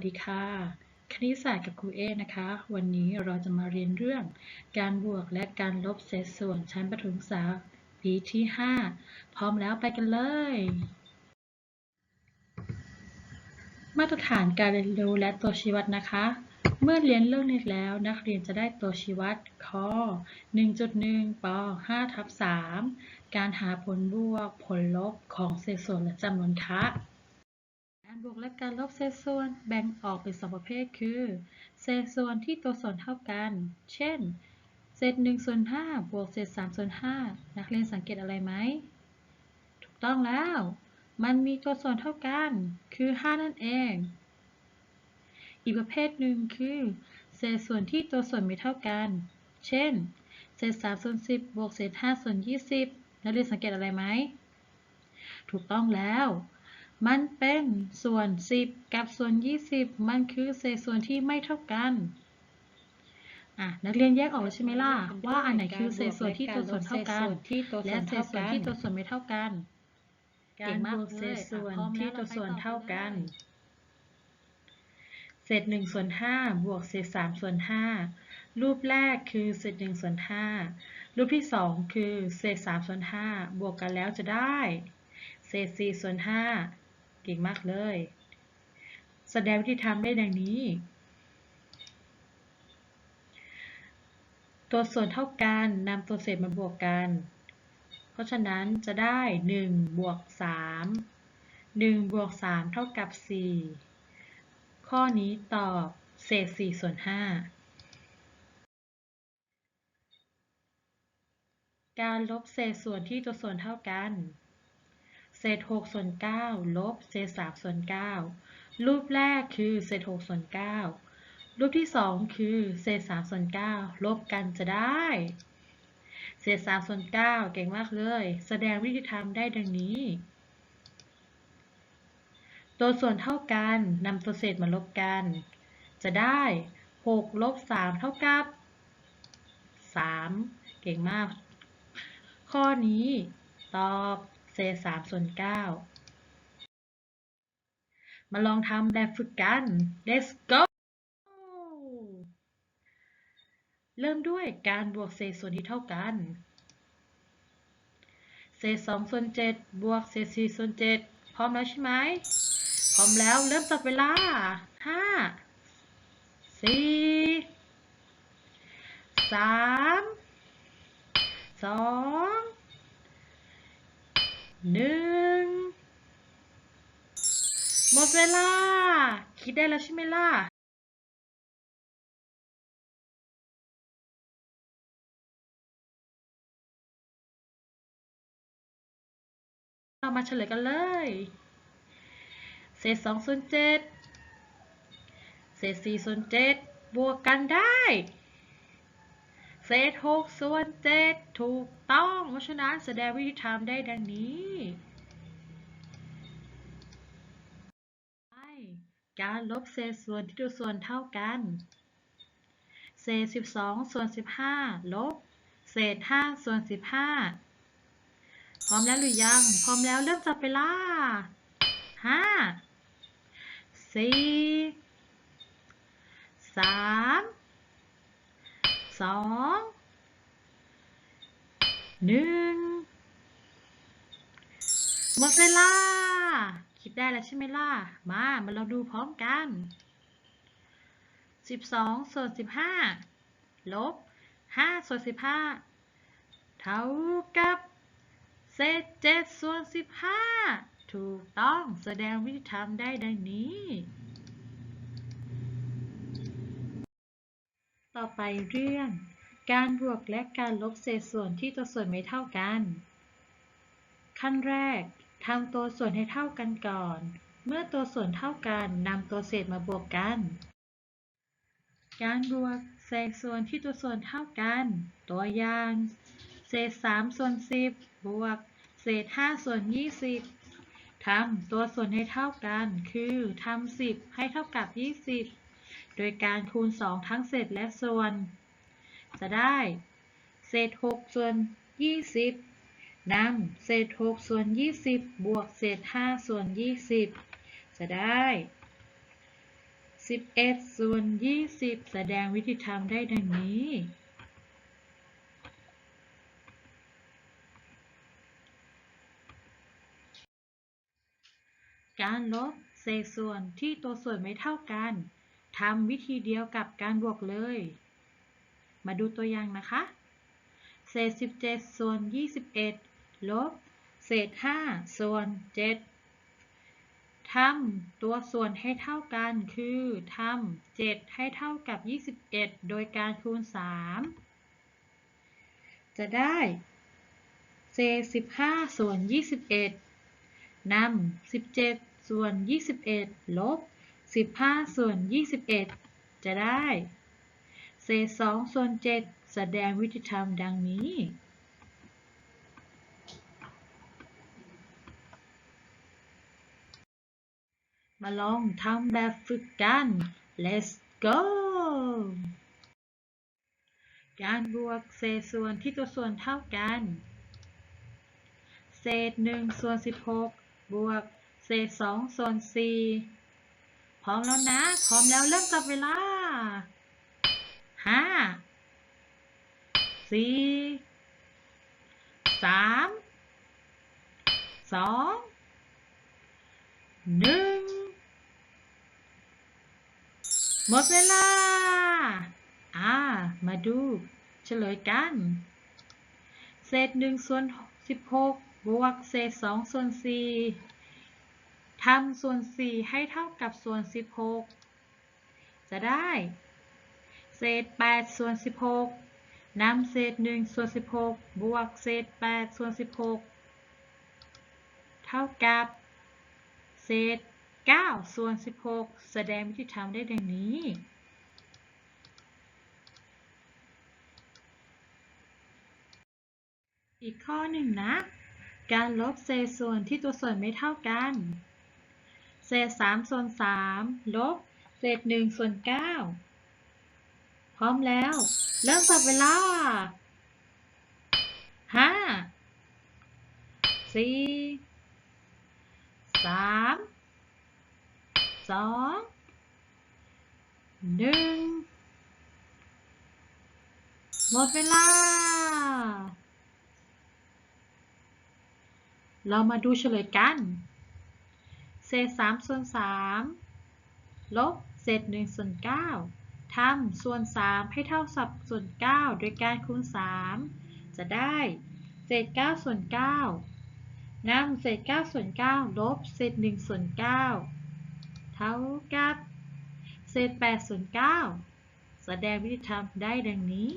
สดีค่ะ คณิตศาสตร์กับครูเอนะคะ วันนี้เราจะมาเรียนเรื่อง การบวกและการลบเศษส่วนชั้นประถมศึกษาปีที่ 5 พร้อมแล้วไปกันเลย มาตรฐานการเรียนรู้และตัวชี้วัดนะคะ เมื่อเรียนเรื่องนี้แล้วนักเรียนจะได้ตัวชี้วัดข้อ 1.1ป5ทับ3การหาผลบวกผลลบของเศษส่วนและจำนวนคะ การบวกและการลบเศษส่วนแบ่งออกเป็นสองประเภทคือ เศษส่วนที่ตัวส่วนเท่ากัน เช่น เศษ1ส่วน5บวกเศษ3ส่วน5นักเรียนสังเกตอะไรไหม ถูกต้องแล้ว มันมีตัวส่วนเท่ากัน คือ 5 นั่นเอง อีกประเภทหนึ่งคือ เศษส่วนที่ตัวส่วนไม่เท่ากัน เช่น เศษ3ส่วน10บวกเศษ5ส่วน20นักเรียนสังเกตอะไรไหม ถูกต้องแล้ว มันเป็นส่วน 10 กับส่วน 20 มันคือเศษส่วนที่ไม่เท่ากันอะนักเรียนแยกออกแล้วใช่ไหมล่ะว่าอันไหนคือเศษส่วนที่ตัวส่วนเท่ากันและเศษส่วนที่ตัวส่วนไม่เท่ากันการบวกเศษส่วนที่ตัวส่วนเท่ากัน เศษ1ส่วน5บวกเศษ3ส่วน5รูปแรกคือเศษ1ส่วน5รูปที่2คือเศษ3ส่วน5บวกกันแล้วจะได้ เศษ4ส่วน5เก่งมากเลย แสดงวิธีทำได้ดังนี้ ตัวส่วนเท่ากันนำตัวเศษมาบวกกัน เพราะฉะนั้นจะได้1บวก3 1บวก3เท่ากับ 4 ข้อนี้ตอบเศษ4ส่วน5การลบเศษส่วนที่ตัวส่วนเท่ากัน เศษ6ส่วน9ลบเศษ3ส่วน9รูปแรกคือเศษ6ส่วน9รูปที่2คือเศษ3ส่วน9ลบกันจะได้ เศษ3ส่วน9เก่งมากเลย แสดงวิธีทำได้ดังนี้ ตัวส่วนเท่ากันนำตัวเศษมาลบกัน จะได้6ลบ3เท่ากับ3เก่งมาก ข้อนี้ตอบ ศษ3ส่วน9มาลองทำแบบฝึกกัน let's go เริ่มด้วยการบวกเศษส่วนที่เท่ากัน เศษ2ส่วน7บวกเศษ4ส่วน7พร้อมแล้วใช่ไหม พร้อมแล้วเริ่มจับเวลา5 4 3 2 1 หมด เวลา คิดได้แล้วใช่ไหมล่ะเรามาเฉลยกันเลย เศษ2ส่วน7เศษ4ส่วน7บวกกันได้ เศษ6ส่วน7ถูกต้อง เพราะฉะนั้นแสดงวิธีทำได้ดังนี้ การลบเศษส่วนที่ตัวส่วนเท่ากัน เศษ 12 ส่วน 15 ลบ เศษ 5 ส่วน 15 พร้อมแล้วหรือยัง พร้อมแล้วเริ่มจับเวลาห้าสี่สามสองหนึ่งหมดเวลา คิดได้แล้วใช่ไหมล่ะ มา มาเราดูพร้อมกัน 12 ส่วน 15 ลบ 5 ส่วน 15 เท่ากับ เศษ 7 ส่วน 15 ถูกต้องแสดงวิธีทำได้ดังนี้ ต่อไปเรื่อง การบวกและการลบเศษส่วนที่ตัวส่วนไม่เท่ากัน ขั้นแรก ทำตัวส่วนให้เท่ากันก่อน เมื่อตัวส่วนเท่ากันนำตัวเศษมาบวกกัน การบวกเศษส่วนที่ตัวส่วนเท่ากัน ตัวอย่าง เศษ3ส่วน10 บวก เศษ5ส่วน20ทำตัวส่วนให้เท่ากัน คือทำ10 ให้เท่ากับ 20 โดยการคูณ 2 ทั้งเศษและส่วน จะได้ เศษ6ส่วน20 นำเศษ6ส่วน20บวกเศษ5ส่วน20จะได้11ส่วน20แสดงวิธีทำได้ดังนี้การลบเศษส่วนที่ตัวส่วนไม่เท่ากัน ทำวิธีเดียวกับการบวกเลย มาดูตัวอย่างนะคะ เศษ 17 ส่วน 21 ลบ เศษ 5 ส่วน 7 ทำตัวส่วนให้เท่ากันคือทำ7ให้เท่ากับ 21 โดยการคูณ 3 จะได้ เศษ 15 ส่วน 21 นำ 17 ส่วน 21 ลบ 15 ส่วน 21 จะได้ เศษ 2 ส่วน 7 แสดงวิธีทำดังนี้ มาลองทำแบบฝึกกัน let's go การบวกเศษส่วนที่ตัวส่วนเท่ากัน เศษ1ส่วน16 บวก เศษ2ส่วน4พร้อมแล้วนะ พร้อมแล้วเริ่มจับเวลา 5 4 3 2 1 หมดเวลา อ่า มาดูเฉลยกัน เศษหนึ่งส่วนสิบหกบวกเศษสองส่วนสี่ทำส่วนสี่ให้เท่ากับส่วนสิบหกจะได้ เศษแปดส่วนสิบหกนำเศษหนึ่งส่วนสิบหกบวกเศษแปดส่วนสิบหกเท่ากับ เศษ เก้าส่วนสิบหกแสดงวิธีทำได้ดังนี้ อีกข้อหนึ่งนะ การลบเศษส่วนที่ตัวส่วนไม่เท่ากัน เศษ 3 ส่วน 3 ลบ เศษ 1 ส่วน 9 พร้อมแล้ว เริ่มจับเวลาห้าสี่ สองหนึ่งหมดเวลา เรามาดูเฉลยกัน เศษ3ส่วน3ลบเศษ1ส่วน9ทำส่วน3ให้เท่ากับส่วน9โดยการคูณ3จะได้เศษ9ส่วน9นำเศษ9ส่วน9ลบเศษ1ส่วน9 เท่ากับเศษ8ส่วน9แสดงวิธีทำได้ดังนี้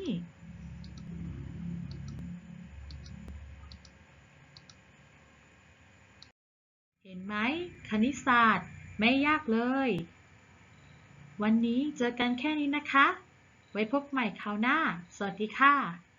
เห็นไหมคณิตศาสตร์ไม่ยากเลย วันนี้เจอกันแค่นี้นะคะ ไว้พบใหม่คราวหน้า สวัสดีค่ะ